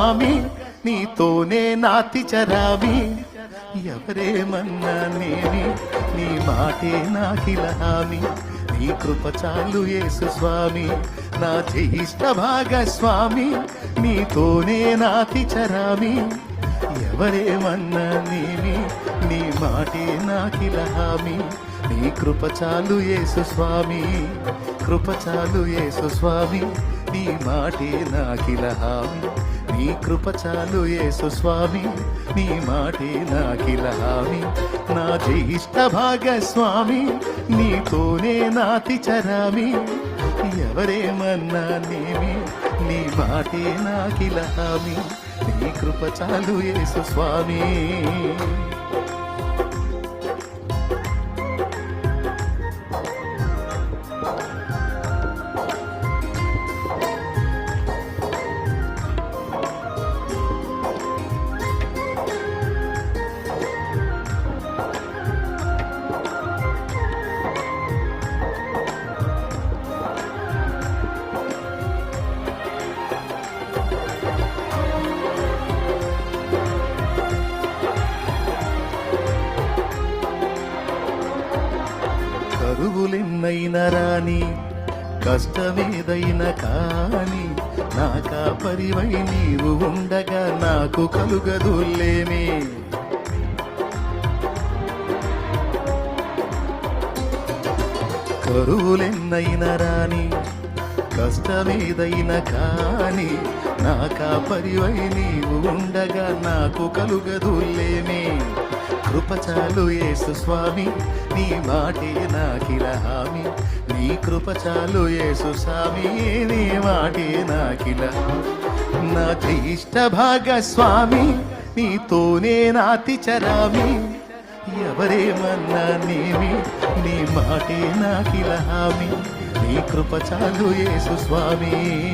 స్వామి నీతోనే నాతి చరామి ఎవరేమన్నా నేమి నీ మాటే నాకిల హామీ నీ కృప చాలు యేసు స్వామి నా జయిష్ట భాగస్వామి. నీతోనే నాతి చరామి. ఎవరేమన్నా నేమి నీ మాటే నాకిల హామీ నీ కృప చాలు యేసు స్వామి కృప చాలు యేసు స్వామి. నీ మాటే నాకిల హామీ నీ కృప చాలు యేసు స్వామి. నీ మాటే నాకిల హామీ. నా జీష్ట భాగస్వామి. నీతోనే నాతి చరామి. ఎవరేమన్నా నేమి నీ మాటే నాకిల హామీ. నీ కృప చాలు యేసు స్వామి. కరువులెన్నైన రాని కష్టమేదైన కాని నా కాపరివై నీవు ఉండగా నాకు కలుగదులేమే కరువులెన్నైన రాని కష్టమేదైన కాని నా కాపరివై నీవు ఉండగా నాకు కలుగదులేమే కృపచాలు యేసు స్వామి. నీ మాటే నాకిల హామీ. నీ కృపచాలు యేసు స్వామి. నీ మాటే నాకిల నా జ్యేష్ఠ భాగస్వామి నీతోనే నాతి చరామి ఎవరేమన్నా నేమి నీ మాటే నాకిల హామీ. నీ కృపచాలు యేసు స్వామి.